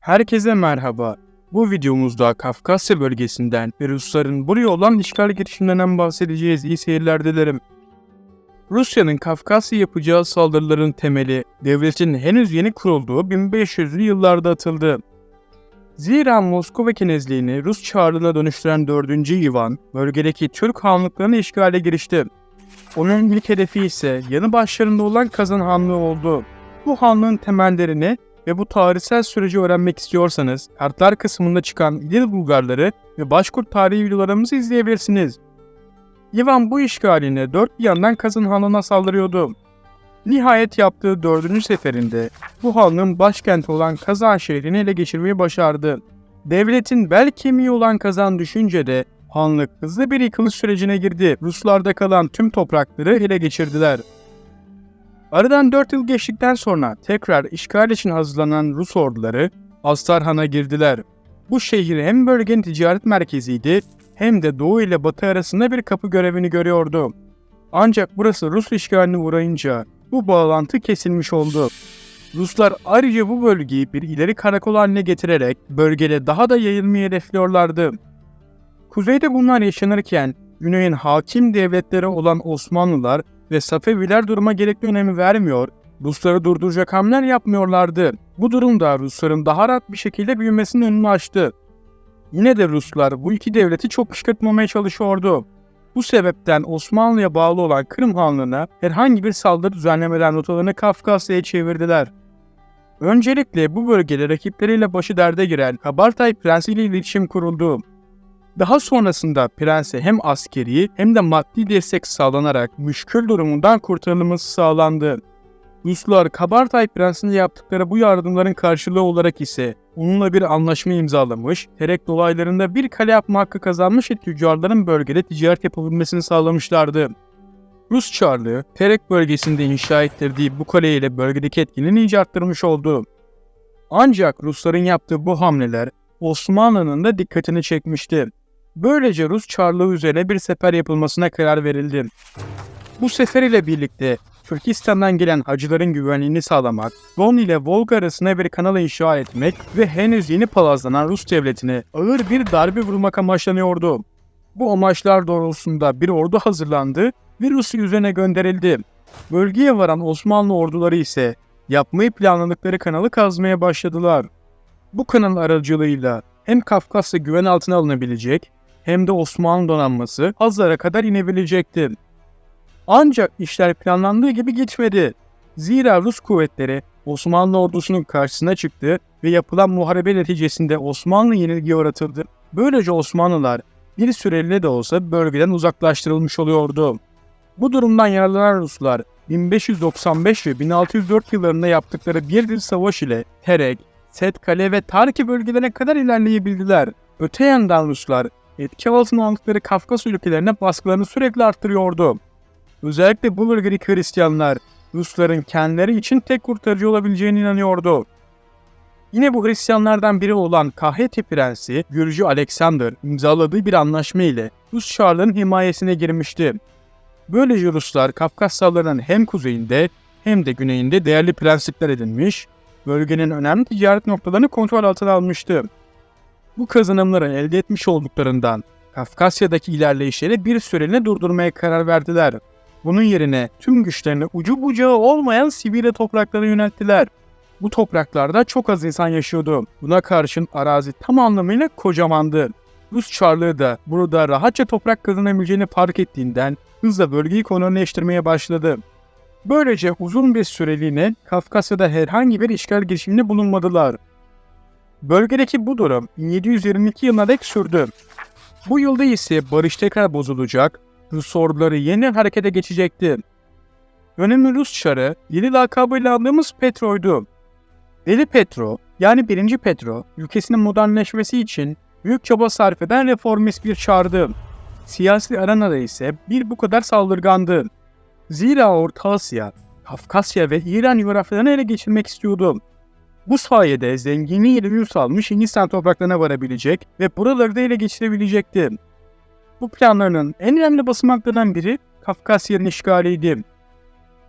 Herkese merhaba. Bu videomuzda Kafkasya bölgesinden ve Rusların buraya olan işgal girişiminden bahsedeceğiz. İyi seyirler dilerim. Rusya'nın Kafkasya yapacağı saldırıların temeli devletin henüz yeni kurulduğu 1500'lü yıllarda atıldı. Zira Moskova Kenezliğini Rus Çarlığı'na dönüştüren 4. Ivan, bölgedeki Türk hanlıklarını işgale girişti. Onun ilk hedefi ise yanı başlarında olan Kazan Hanlığı oldu. Bu hanlığın temellerini ve bu tarihsel süreci öğrenmek istiyorsanız kartlar kısmında çıkan İdil Bulgarları ve Başkurt tarihi videolarımızı izleyebilirsiniz. Ivan bu işgaline dört bir yandan Kazan Hanlığı'na saldırıyordu. Nihayet yaptığı dördüncü seferinde bu hanlığın başkenti olan Kazan şehrini ele geçirmeyi başardı. Devletin bel kemiği olan Kazan düşünce de hanlık hızlı bir yıkılış sürecine girdi. Ruslarda kalan tüm toprakları ele geçirdiler. Aradan 4 yıl geçtikten sonra tekrar işgal için hazırlanan Rus orduları Astarhan'a girdiler. Bu şehir hem bölgenin ticaret merkeziydi hem de doğu ile batı arasında bir kapı görevini görüyordu. Ancak burası Rus işgaline uğrayınca bu bağlantı kesilmiş oldu. Ruslar ayrıca bu bölgeyi bir ileri karakol haline getirerek bölgede daha da yayılmayı hedefliyorlardı. Kuzeyde bunlar yaşanırken güneyin hakim devletleri olan Osmanlılar ve Safeviler duruma gerekli önemi vermiyor, Rusları durduracak hamleler yapmıyorlardı. Bu durumda Rusların daha rahat bir şekilde büyümesinin önünü açtı. Yine de Ruslar bu iki devleti çok kışkırtmamaya çalışıyordu. Bu sebepten Osmanlı'ya bağlı olan Kırım Hanlığı'na herhangi bir saldırı düzenlemeden rotalarını Kafkasya'ya çevirdiler. Öncelikle bu bölgede rakipleriyle başı derde giren Kabartay Prensi ile iletişim kuruldu. Daha sonrasında prense hem askeri hem de maddi destek sağlanarak müşkül durumundan kurtarılması sağlandı. Ruslar Kabartay Prensi'ne yaptıkları bu yardımların karşılığı olarak ise onunla bir anlaşma imzalamış, Terek dolaylarında bir kale yapma hakkı kazanmış ve tüccarların bölgede ticaret yapabilmesini sağlamışlardı. Rus Çarlığı, Terek bölgesinde inşa ettirdiği bu kaleyle bölgedeki etkinin iyice arttırmış oldu. Ancak Rusların yaptığı bu hamleler Osmanlı'nın da dikkatini çekmişti. Böylece Rus Çarlığı üzerine bir sefer yapılmasına karar verildi. Bu sefer ile birlikte Türkistan'dan gelen hacıların güvenliğini sağlamak, Don ile Volga arasına bir kanal inşa etmek ve henüz yeni palazlanan Rus devletine ağır bir darbe vurmak amaçlanıyordu. Bu amaçlar doğrultusunda bir ordu hazırlandı ve Rusya üzerine gönderildi. Bölgeye varan Osmanlı orduları ise yapmayı planladıkları kanalı kazmaya başladılar. Bu kanal aracılığıyla hem Kafkasya güven altına alınabilecek hem de Osmanlı donanması Hazar'a kadar inebilecekti. Ancak işler planlandığı gibi gitmedi. Zira Rus kuvvetleri Osmanlı ordusunun karşısına çıktı ve yapılan muharebe neticesinde Osmanlı yenilgiye uğratıldı. Böylece Osmanlılar bir süreliğine de olsa bölgeden uzaklaştırılmış oluyordu. Bu durumdan yararlanan Ruslar 1595 ve 1604 yıllarında yaptıkları bir dil savaş ile Terek, Setkale ve Tarki bölgelerine kadar ilerleyebildiler. Öte yandan Ruslar etki altına aldıkları Kafkas ülkelerine baskılarını sürekli arttırıyordu. Özellikle bu bölgedeki Hristiyanlar Rusların kendileri için tek kurtarıcı olabileceğine inanıyordu. Yine bu Hristiyanlardan biri olan Kaheti Prensi Gürcü Alexander imzaladığı bir anlaşma ile Rus Çarlığın himayesine girmişti. Böylece Ruslar Kafkasyalıların hem kuzeyinde hem de güneyinde değerli prensipler edinmiş, bölgenin önemli ticaret noktalarını kontrol altına almıştı. Bu kazanımları elde etmiş olduklarından Kafkasya'daki ilerleyişleri bir süreliğine durdurmaya karar verdiler. Bunun yerine tüm güçlerini ucu bucağı olmayan Sibirya topraklarına yönelttiler. Bu topraklarda çok az insan yaşıyordu. Buna karşın arazi tam anlamıyla kocamandı. Rus Çarlığı da burada rahatça toprak kazanabileceğini fark ettiğinden hızla bölgeyi kolonileştirmeye başladı. Böylece uzun bir süreliğine Kafkasya'da herhangi bir işgal girişiminde bulunmadılar. Bölgedeki bu durum 1722 yılına dek sürdü. Bu yılda ise barış tekrar bozulacak, Rus orduları yeniden harekete geçecekti. Önemli Rus çarı yeni lakabıyla andığımız Petro'ydu. Deli Petro yani 1. Petro ülkesinin modernleşmesi için büyük çaba sarf eden reformist bir çardı. Siyasi arenada ise bir bu kadar saldırgandı. Zira Orta Asya, Kafkasya ve İran coğrafyalarını ele geçirmek istiyordu. Bu sayede zenginliği ile yurt almış Hindistan topraklarına varabilecek ve buraları da ele geçirebilecekti. Bu planlarının en önemli basamaklarından biri Kafkasya'nın işgaliydi.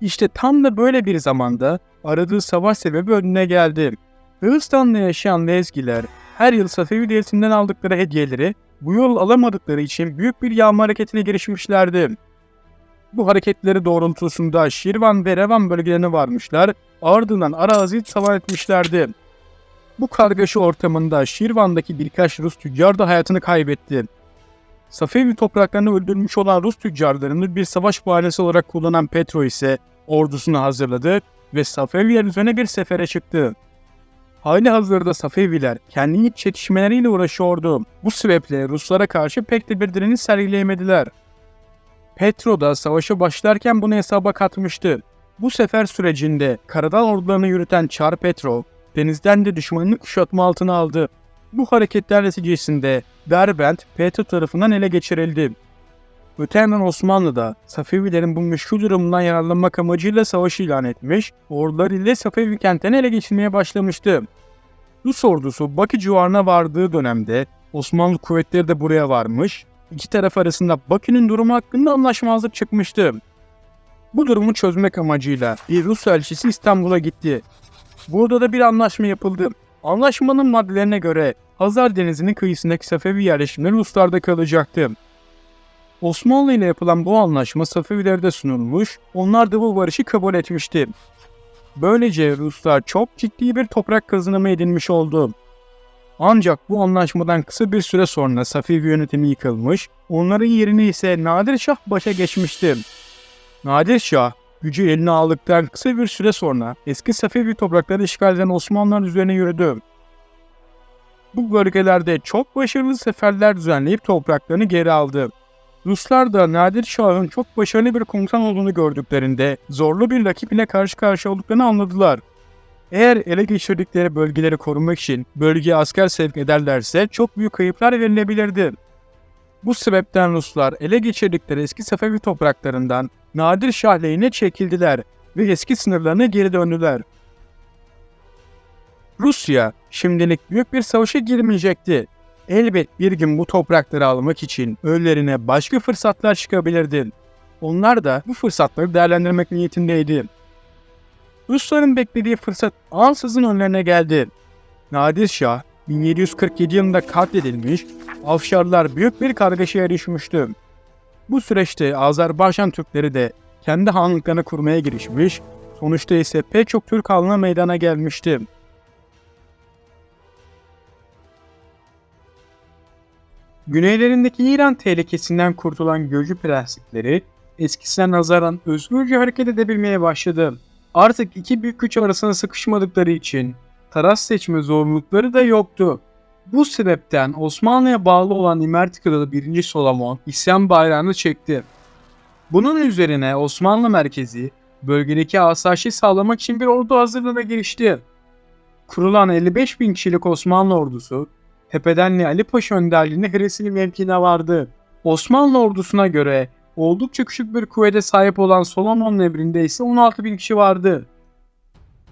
İşte tam da böyle bir zamanda aradığı savaş sebebi önüne geldi. Dağıstan'da yaşayan Lezgiler her yıl Safevi devletinden aldıkları hediyeleri bu yıl alamadıkları için büyük bir yağma hareketine girişmişlerdi. Bu hareketleri doğrultusunda Şirvan ve Revan bölgelerine varmışlar, ardından arazi talan etmişlerdi. Bu kargaşa ortamında Şirvan'daki birkaç Rus tüccar da hayatını kaybetti. Safevi topraklarını öldürmüş olan Rus tüccarlarını bir savaş bahanesi olarak kullanan Petro ise ordusunu hazırladı ve Safeviler üzerine bir sefere çıktı. Hali hazırda Safeviler kendi iç çekişmeleriyle uğraşıyordu. Bu sebeple Ruslara karşı pek de bir direniş sergileyemediler. Petro da savaşa başlarken bunu hesaba katmıştı. Bu sefer sürecinde karadan ordularını yürüten Çar Petro, denizden de düşmanını kuşatma altına aldı. Bu hareketler neticesinde Derbent Petro tarafından ele geçirildi. Öte yandan Osmanlı da Safevilerin bu meşhur durumundan yararlanmak amacıyla savaş ilan etmiş, ordular ile Safevi kentini ele geçirmeye başlamıştı. Rus ordusu Bakü civarına vardığı dönemde Osmanlı kuvvetleri de buraya varmış, iki taraf arasında Bakü'nün durumu hakkında anlaşmazlık çıkmıştı. Bu durumu çözmek amacıyla bir Rus elçisi İstanbul'a gitti. Burada da bir anlaşma yapıldı. Anlaşmanın maddelerine göre Hazar Denizi'nin kıyısındaki Safevi yerleşimleri Ruslarda kalacaktı. Osmanlı ile yapılan bu anlaşma Safevilerde sunulmuş, onlar da bu barışı kabul etmişti. Böylece Ruslar çok ciddi bir toprak kazanımı edinmiş oldu. Ancak bu anlaşmadan kısa bir süre sonra Safevi yönetimi yıkılmış, onların yerine ise Nadir Şah başa geçmişti. Nadir Şah, gücü eline aldıktan kısa bir süre sonra eski Safevi toprakları işgal eden Osmanlılar üzerine yürüdü. Bu bölgelerde çok başarılı seferler düzenleyip topraklarını geri aldı. Ruslar da Nadir Şah'ın çok başarılı bir komutan olduğunu gördüklerinde zorlu bir rakip ile karşı karşıya olduklarını anladılar. Eğer ele geçirdikleri bölgeleri korumak için bölgeye asker sevk ederlerse çok büyük kayıplar verilebilirdi. Bu sebepten Ruslar ele geçirdikleri eski Safevi topraklarından Nadir Şah lehine çekildiler ve eski sınırlarına geri döndüler. Rusya şimdilik büyük bir savaşa girmeyecekti. Elbet bir gün bu toprakları almak için önlerine başka fırsatlar çıkabilirdi. Onlar da bu fırsatları değerlendirmek niyetindeydi. Rusların beklediği fırsat ansızın önlerine geldi. Nadir Şah 1747 yılında katledilmiş, Afşarlar büyük bir kargaşaya düşmüştü. Bu süreçte Azerbaycan Türkleri de kendi hanlıklarını kurmaya girişmiş, sonuçta ise pek çok Türk halına meydana gelmişti. Güneylerindeki İran tehlikesinden kurtulan Gürcü prensipleri eskisine nazaran özgürce hareket edebilmeye başladı. Artık iki büyük güç arasında sıkışmadıkları için taraf seçme zorunlulukları da yoktu. Bu sebepten Osmanlı'ya bağlı olan İmerti Kralı 1. Solomon isyan bayrağını çekti. Bunun üzerine Osmanlı merkezi bölgedeki asayişi sağlamak için bir ordu hazırlığına girişti. Kurulan 55 bin kişilik Osmanlı ordusu Tepedenli Ali Paşa önderliğinde Hresili mevkine vardı. Osmanlı ordusuna göre oldukça küçük bir kuvvete sahip olan Solomon emrinde ise 16 bin kişi vardı.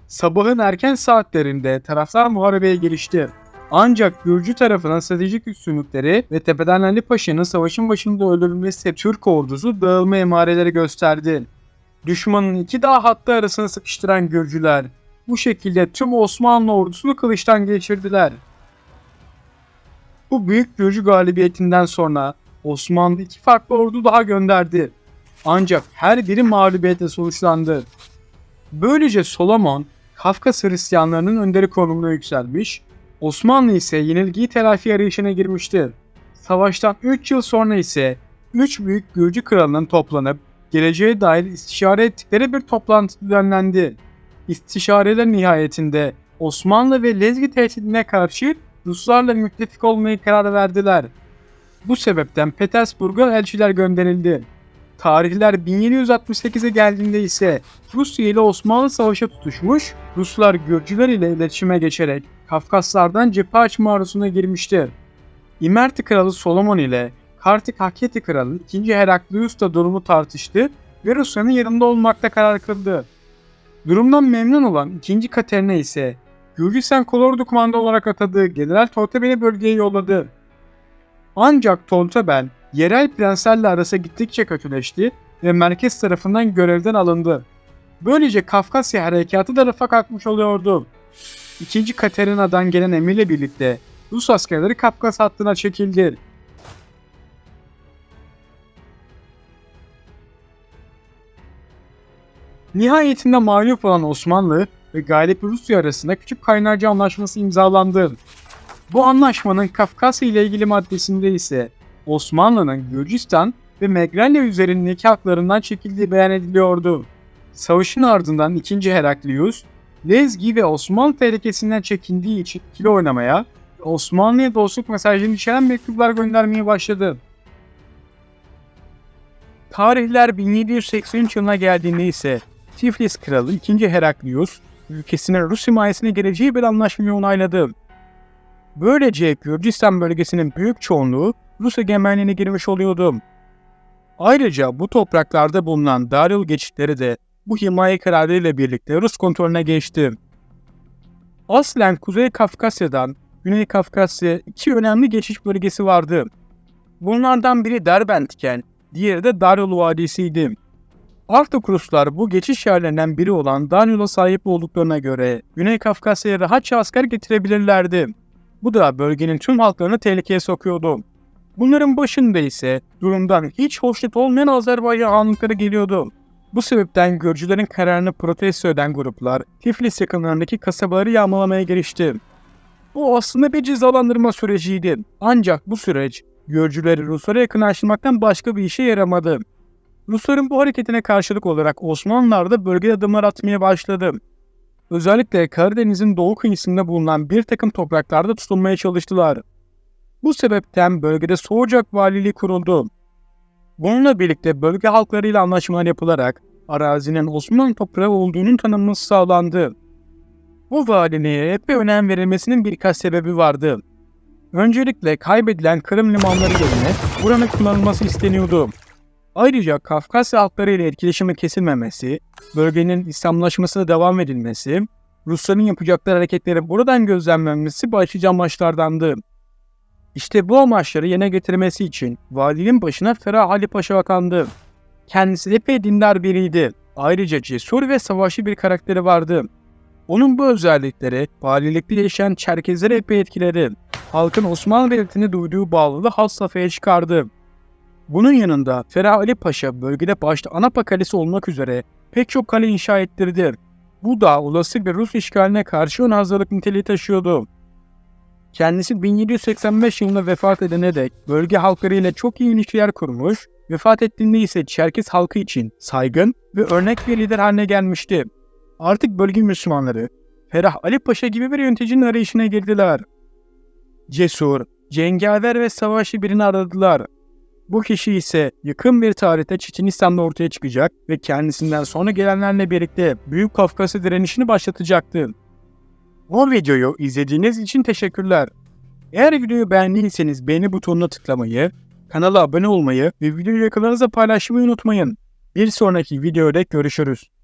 Sabahın erken saatlerinde taraflar muharebeye girişti. Ancak Gürcü tarafının stratejik üstünlükleri ve Tepeden Ali Paşa'nın savaşın başında öldürülmesi Türk ordusu dağılma emareleri gösterdi. Düşmanın iki dağ hattı arasını sıkıştıran Gürcüler bu şekilde tüm Osmanlı ordusunu kılıçtan geçirdiler. Bu büyük Gürcü galibiyetinden sonra Osmanlı iki farklı ordu daha gönderdi. Ancak her biri mağlubiyetle sonuçlandı. Böylece Solomon, Kafkas Hristiyanlarının önderi konumuna yükselmiş, Osmanlı ise yenilgiyi telafi arayışına girmişti. Savaştan 3 yıl sonra ise 3 büyük Gürcü kralının toplanıp geleceğe dair istişare ettikleri bir toplantı düzenlendi. İstişareler nihayetinde Osmanlı ve Lezgi tehdidine karşı Ruslarla müttefik olmayı karar verdiler. Bu sebepten Petersburg'a elçiler gönderildi. Tarihler 1768'e geldiğinde ise Rusya ile Osmanlı savaşa tutuşmuş, Ruslar Gürcüler ile iletişime geçerek Kafkaslardan cephe açma arzusuna girmişti. İmerti Kralı Solomon ile Kartik Hakketi Kralı 2. Heraklius da durumu tartıştı ve Rusya'nın yanında olmakta karar kıldı. Durumdan memnun olan 2. Katerina ise Gürcistan Kolordu Kumandı olarak atadığı General Tolteben'i bölgeye yolladı. Ancak Tolteben yerel prenslerle arası gittikçe kötüleşti ve merkez tarafından görevden alındı. Böylece Kafkasya harekatı da rafa kalkmış oluyordu. 2. Katerina'dan gelen emirle birlikte Rus askerleri Kafkas hattına çekildi. Nihayetinde mağlup olan Osmanlı ve galip Rusya arasında Küçük Kaynarca Anlaşması imzalandı. Bu anlaşmanın Kafkasya ile ilgili maddesinde ise Osmanlı'nın Gürcistan ve Megrelya üzerindeki haklarından çekildiği beyan ediliyordu. Savaşın ardından 2. Heraklius, Lezgi ve Osmanlı tehlikesinden çekindiği için ikili oynamaya Osmanlı'ya dostluk mesajını içeren mektuplar göndermeye başladı. Tarihler 1783 yılına geldiğinde ise Tiflis Kralı 2. Heraklius, ülkesine Rus himayesine geleceği bir anlaşmayı onayladı. Böylece Gürcistan bölgesinin büyük çoğunluğu Rus egemenliğine girmiş oluyordu. Ayrıca bu topraklarda bulunan Darül geçitleri de bu himaye kararıyla birlikte Rus kontrolüne geçti. Aslen Kuzey Kafkasya'dan Güney Kafkasya iki önemli geçiş bölgesi vardı. Bunlardan biri Derbentken, diğeri de Darül Vadisi'ydi. Artık Ruslar bu geçiş yerlerinden biri olan Danil'a sahip olduklarına göre Güney Kafkasya'ya rahatça asker getirebilirlerdi. Bu da bölgenin tüm halklarını tehlikeye sokuyordu. Bunların başında ise durumdan hiç hoşnut olmayan Azerbaycan ağalıkları geliyordu. Bu sebepten Gürcülerin kararını protesto eden gruplar Tiflis yakınlarındaki kasabaları yağmalamaya girişti. Bu aslında bir cezalandırma süreciydi. Ancak bu süreç Gürcüleri Ruslara yakınlaştırmaktan başka bir işe yaramadı. Rusların bu hareketine karşılık olarak Osmanlılar da bölgede adımlar atmaya başladı. Özellikle Karadeniz'in doğu kıyısında bulunan bir takım topraklarda tutunmaya çalıştılar. Bu sebepten bölgede Soğucak Valiliği kuruldu. Bununla birlikte bölge halklarıyla anlaşmalar yapılarak arazinin Osmanlı toprağı olduğunun tanınması sağlandı. Bu valiliğe epey önem verilmesinin birkaç sebebi vardı. Öncelikle kaybedilen Kırım limanları yerine buranın kullanılması isteniyordu. Ayrıca Kafkasya halkları ile etkileşimin kesilmemesi, bölgenin İslamlaşmasına devam edilmesi, Rusların yapacakları hareketleri buradan gözlemlenmesi başlıca amaçlardandı. İşte bu amaçları yerine getirmesi için valinin başına Ferah Ali Paşa atandı. Kendisi epey dindar biriydi. Ayrıca cesur ve savaşçı bir karakteri vardı. Onun bu özellikleri valilikte yaşayan Çerkezleri epey etkiledi. Halkın Osmanlı Devleti'ne duyduğu bağlılığı has safhaya çıkardı. Bunun yanında Ferah Ali Paşa bölgede başta Anapa Kalesi olmak üzere pek çok kale inşa ettirdi. Bu da olası bir Rus işgaline karşı ön hazırlık niteliği taşıyordu. Kendisi 1785 yılında vefat edene dek bölge halkları ile çok iyi ilişkiler kurmuş, vefat ettiğinde ise Çerkes halkı için saygın ve örnek bir lider haline gelmişti. Artık bölge Müslümanları Ferah Ali Paşa gibi bir yöneticinin arayışına girdiler. Cesur, cengaver ve savaşçı birini aradılar. Bu kişi ise yakın bir tarihte Çeçenistan'da ortaya çıkacak ve kendisinden sonra gelenlerle birlikte Büyük Kafkasya direnişini başlatacaktı. Bu videoyu izlediğiniz için teşekkürler. Eğer videoyu beğendiyseniz beğeni butonuna tıklamayı, kanala abone olmayı ve videoyu yakınlarınızla paylaşmayı unutmayın. Bir sonraki videoda görüşürüz.